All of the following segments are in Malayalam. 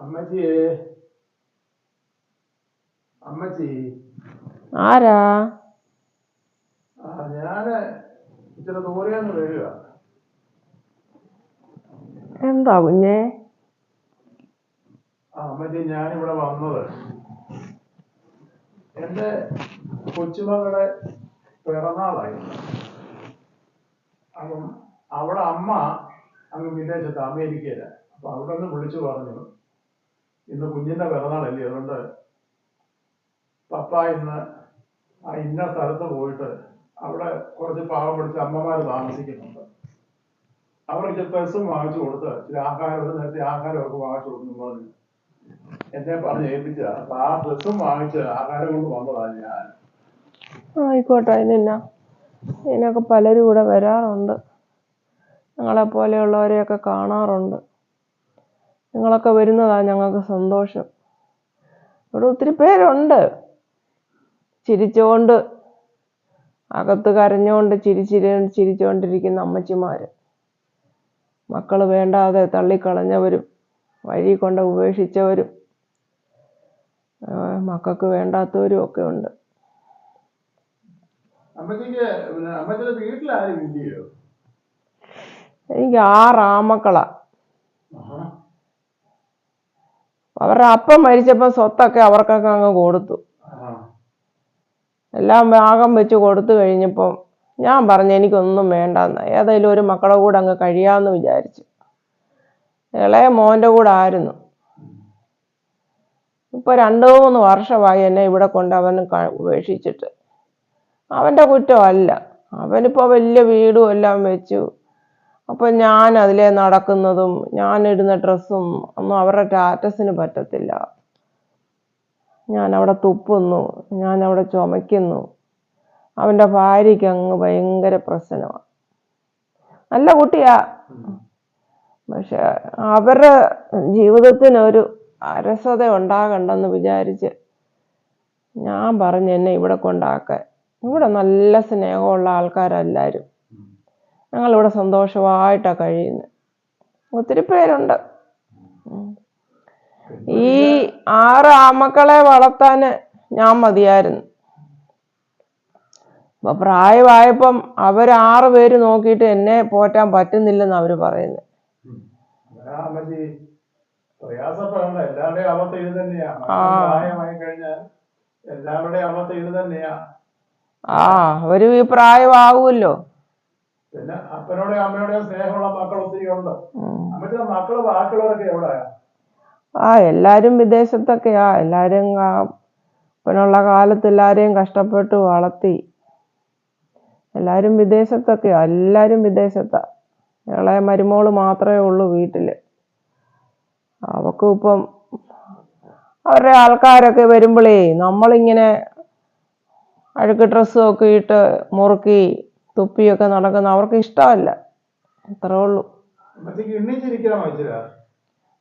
അമ്മച്ചിയേ അമ്മച്ചി. ആരാ? ആ ഞാൻ ഇച്ചിരി ദൂരെന്ന് വരിക. എന്താ കുഞ്ഞേ? ആ അമ്മച്ചി ഞാനിവിടെ വന്നത്. എന്റെ കൊച്ചുമകളുടെ പിറന്നാളായിരുന്നു അപ്പം അവിടെ അമ്മ അങ്ങ് വിദേശത്ത് അമേരിക്കയിലാണ് അപ്പൊ അവിടെ നിന്ന് വിളിച്ചു പറഞ്ഞു. ഇന്ന് കുഞ്ഞിന്റെ പിറന്നാളല്ലേ അതുകൊണ്ട് പപ്പ ഇന്ന് ആ ഇന്ന സ്ഥലത്ത് പോയിട്ട് അവിടെ കുറച്ച് പാവം പിടിച്ച അമ്മമാർ താമസിക്കുന്നുണ്ട്. അവർക്ക് ഡ്രസ്സും വാങ്ങിച്ചു കൊടുത്ത് ചില ആഹാരം നേരത്തെ ആഹാരമൊക്കെ വാങ്ങിച്ചു കൊടുക്കുന്നു പറഞ്ഞു. എന്നെ പറഞ്ഞ് ഏൽപ്പിച്ച അപ്പൊ ആ ഡ്രസ്സും വാങ്ങിച്ച് ആഹാരം കൊണ്ട് വന്നതാണ് ഞാൻ. ആയിക്കോട്ടെ അതിനെന്നാ ഇതിനൊക്കെ പലരും ഇവിടെ വരാറുണ്ട്. ഞങ്ങളെ പോലെയുള്ളവരെയൊക്കെ കാണാറുണ്ട്. നിങ്ങളൊക്കെ വരുന്നതാണ് ഞങ്ങൾക്ക് സന്തോഷം. ഇവിടെ ഒത്തിരി പേരുണ്ട്. ചിരിച്ചുകൊണ്ട് അകത്ത് കരഞ്ഞുകൊണ്ട് ചിരിച്ചിരി ചിരിച്ചുകൊണ്ടിരിക്കുന്ന അമ്മച്ചിമാർ മക്കൾ വേണ്ടാതെ തള്ളിക്കളഞ്ഞവരും വഴി കൊണ്ട് ഉപേക്ഷിച്ചവരും മക്കൾക്ക് വേണ്ടാത്തവരും ഒക്കെ ഉണ്ട്. എനിക്ക് ആറ് ആമക്കളാ ആഹാ. അവരുടെ അപ്പം മരിച്ചപ്പോൾ സ്വത്തൊക്കെ അവർക്കൊക്കെ അങ്ങ് കൊടുത്തു. എല്ലാം ഭാഗം വെച്ച് കൊടുത്തു കഴിഞ്ഞപ്പം ഞാൻ പറഞ്ഞു എനിക്കൊന്നും വേണ്ടെന്ന്. ഏതായാലും ഒരു മക്കളെ കൂടെ അങ്ങ് കഴിയാമെന്ന് വിചാരിച്ചു. ഇളയ മോന്റെ കൂടെ ആയിരുന്നു. ഇപ്പൊ രണ്ടോ മൂന്ന് വർഷമായി എന്നെ ഇവിടെ കൊണ്ട് അവൻ ഉപേക്ഷിച്ചിട്ട്. അവന്റെ കുറ്റമല്ല. അവനിപ്പോൾ വലിയ വീടും എല്ലാം വെച്ചു. അപ്പൊ ഞാൻ അതിലെ നടക്കുന്നതും ഞാൻ ഇടുന്ന ഡ്രസ്സും ഒന്നും അവരുടെ ടാറ്റസിന് പറ്റത്തില്ല. ഞാൻ അവിടെ തുപ്പുന്നു ഞാൻ അവിടെ ചുമയ്ക്കുന്നു. അവന്റെ ഭാര്യയ്ക്ക് അങ്ങ് ഭയങ്കര പ്രശ്നമാണ് നല്ല കുട്ടിയാ. പക്ഷെ അവരുടെ ജീവിതത്തിന് ഒരു അരസത ഉണ്ടാകണ്ടെന്ന് വിചാരിച്ച് ഞാൻ പറഞ്ഞു എന്നെ ഇവിടെ കൊണ്ടാക്ക ഇവിടെ നല്ല സ്നേഹമുള്ള ആൾക്കാരെല്ലാവരും ഞങ്ങളിവിടെ സന്തോഷമായിട്ടാണ് കഴിയുന്നത് ഒത്തിരി പേരുണ്ട്. ഈ ആറ് ആമക്കളെ വളർത്താൻ ഞാൻ മതിയായിരുന്നു. അപ്പൊ പ്രായമായപ്പം അവരാറ് പേര് നോക്കിയിട്ട് എന്നെ പോറ്റാൻ പറ്റുന്നില്ലെന്ന് അവർ പറയുന്നത് ആ അവർ പ്രയാസപ്പെടണ്ട. എല്ലാവരുടെയും അവസ്ഥ ഇത് തന്നെയാ. പ്രായമായി കഴിഞ്ഞാൽ എല്ലാവരുടെയും അവസ്ഥ ഇത് തന്നെയാ. ആ അവരും ഈ പ്രായമാകുമല്ലോ പിന്നെ അപ്പനോടെയും അമ്മയോടെയും സ്നേഹമുള്ള മക്കൾ ഒത്തിരി ഉണ്ട്. ഉം. അമ്മച്ചിയുടെ മക്കൾ ബാക്കിയുള്ളവരൊക്കെ എവിടെയാ? ആ എല്ലാരും വിദേശത്തൊക്കെയാ. എല്ലാരും അപ്പനുള്ള ഇപ്പനുള്ള കാലത്ത് എല്ലാരെയും കഷ്ടപ്പെട്ട് വളർത്തി. എല്ലാരും വിദേശത്തൊക്കെയാ. എല്ലാരും വിദേശത്താ. ഇളയ മരുമോൾ മാത്രമേ ഉള്ളൂ വീട്ടിൽ. അവക്കും ഇപ്പം അവരുടെ ആൾക്കാരൊക്കെ വരുമ്പോഴേ നമ്മളിങ്ങനെ അഴുക്ക് ഡ്രസ്സും ഒക്കെ ഇട്ട് മുറുക്കി തുപ്പിയൊക്കെ നടക്കുന്ന അവർക്ക് ഇഷ്ടമല്ല. അത്രേ ഉള്ളൂ.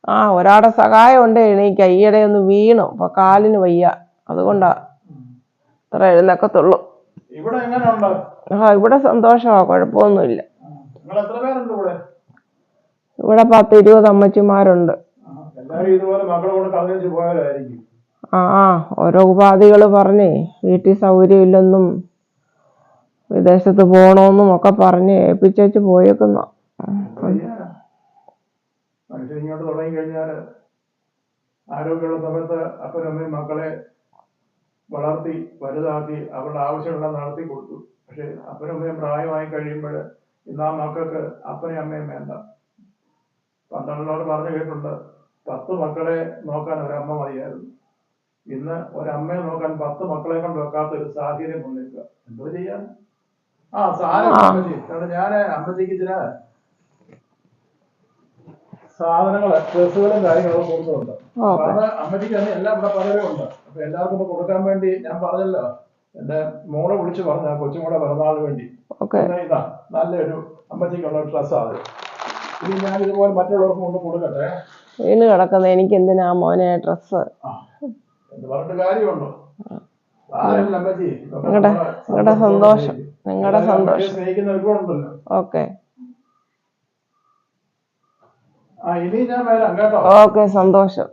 ആ ഒരാളുടെ സഹായം ഉണ്ട് എണീക്ക. ഈയിടെ ഒന്ന് വീണു. അപ്പൊ കാലിന് വയ്യ. അതുകൊണ്ടാ. അത്ര എഴുന്നേക്കത്തുള്ളൂ. ആ ഇവിടെ സന്തോഷമാ കുഴപ്പമൊന്നുമില്ല. ഇവിടെ? പത്ത് ഇരുപത് അമ്മച്ചിമാരുണ്ട്. ആ, ഓരോ ഉപാധികൾ പറഞ്ഞേ. വീട്ടിൽ സൗകര്യമില്ലെന്നും വിദേശത്ത് പോകണമെന്നും ഒക്കെ പറഞ്ഞ് ഏൽപ്പിച്ചേച്ച് പോയേക്കുന്ന. മക്കളെ വളർത്തി വലുതാക്കി അവരുടെ ആവശ്യമെല്ലാം നടത്തി കൊടുത്തു. പക്ഷെ അപ്പനും അമ്മയും പ്രായമായി കഴിയുമ്പോൾ ഇന്ന് ആ മക്കൾക്ക് അപ്പനെയും അമ്മയും വേണ്ട. പന്ത്രണ്ടോട് പറഞ്ഞു കേട്ടിട്ടുണ്ട് പത്ത് മക്കളെ നോക്കാൻ ഒരമ്മ മതിയായിരുന്നു. ഇന്ന് ഒരമ്മയെ നോക്കാൻ പത്ത് മക്കളെ കൊണ്ട് വെക്കാത്ത ഒരു സാഹചര്യം വന്നിരിക്കുക എന്തോ ചെയ്യാൻ? ആ സാധനം ആ. അമ്മച്ചി. കാരണം ഞാൻ അമ്മച്ചിക്ക് ചില സാധനങ്ങൾ ഡ്രസ്സുകളും കാര്യങ്ങളും കൊടുക്കുന്നുണ്ട് അത് അമ്മച്ചിക്ക് തന്നെ എല്ലാം ഇവിടെ പലരും ഉണ്ട്. അപ്പൊ എല്ലാവർക്കും ഇപ്പൊ കൊടുക്കാൻ വേണ്ടി ഞാൻ പറഞ്ഞല്ലോ. എന്റെ മോളെ വിളിച്ചു പറഞ്ഞ കൊച്ചുമോളെ പിറന്നാളിന് വേണ്ടി. ഇതാ നല്ലൊരു അമ്മച്ചിക്കുള്ള ഡ്രസ്സാണ് ഇനി ഞാൻ ഇതുപോലെ മറ്റുള്ളവർക്കും കൊണ്ട് കൊടുക്കട്ടെ. വീണ് കിടക്കുന്ന എനിക്ക് എന്തിനാ മോനെ ഡ്രസ് നിങ്ങളുടെ നിങ്ങളുടെ സന്തോഷം. നിങ്ങളുടെ സന്തോഷം. ഓക്കെ. ഓക്കെ സന്തോഷം.